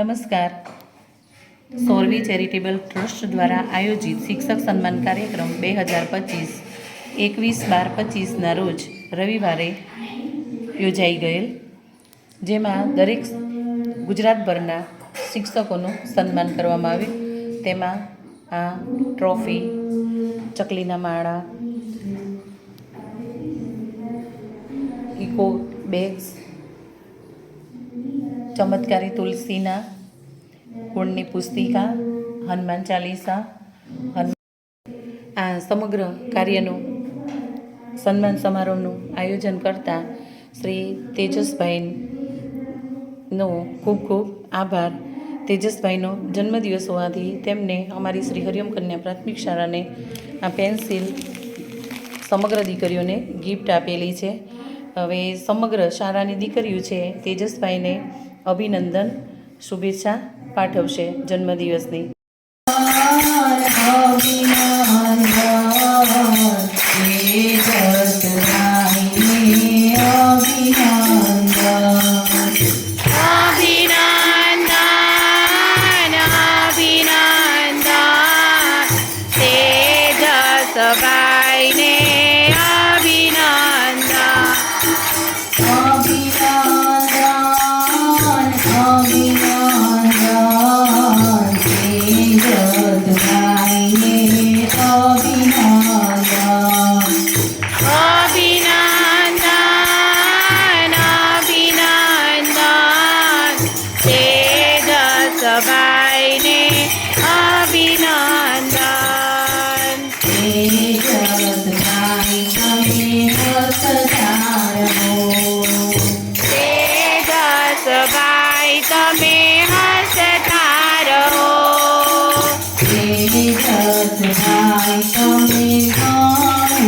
નમસ્કાર. સોરવી charitable trust દ્વારા આયોજિત શિક્ષક સન્માન કાર્યક્રમ બે હજાર પચીસ, એકવીસ બાર પચીસના રોજ રવિવારે યોજાઈ ગયેલ, જેમાં દરેક ગુજરાતભરના શિક્ષકોનું સન્માન કરવામાં આવ્યું. તેમાં આ ટ્રોફી, ચકલીના માળા, ઇકો બેગ્સ ચમત્કારી તુલસીના ગુણની પુસ્તિકા, હનુમાન ચાલીસા હનુમાન આ સમગ્ર કાર્યનું સન્માન સમારોહનું આયોજન કરતા શ્રી તેજસભાઈનો ખૂબ ખૂબ આભાર. તેજસભાઈનો જન્મદિવસ હોવાથી તેમને અમારી શ્રી હરિયમ કન્યા પ્રાથમિક શાળાને આ પેન્સિલ સમગ્ર દીકરીઓને ગિફ્ટ આપેલી છે. હવે સમગ્ર શાળાની દીકરીઓ છે તેજસભાઈને અભિનંદન શુભેચ્છા પાઠવશે જન્મદિવસની.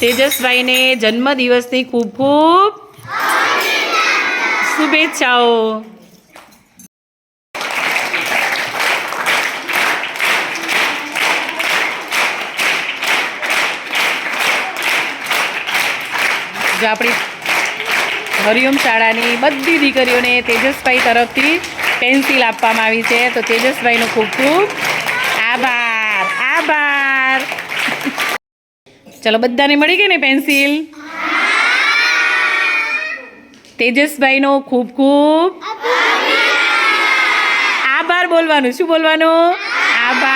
તેજસભાઈને જન્મદિવસની ખૂબ ખૂબ શુભેચ્છાઓ. જો આપણી હરિઓમ શાળાની બધી દીકરીઓને તેજસભાઈ તરફથી પેન્સિલ આપવામાં આવી છે, તો તેજસભાઈનો ખૂબ ખૂબ આભાર આભાર. ચલો બધાને મળી ગઈ ને પેન્સિલ? તેજસભાઈનો ખૂબ ખૂબ આભાર બોલવાનું. શું બોલવાનું? આભાર.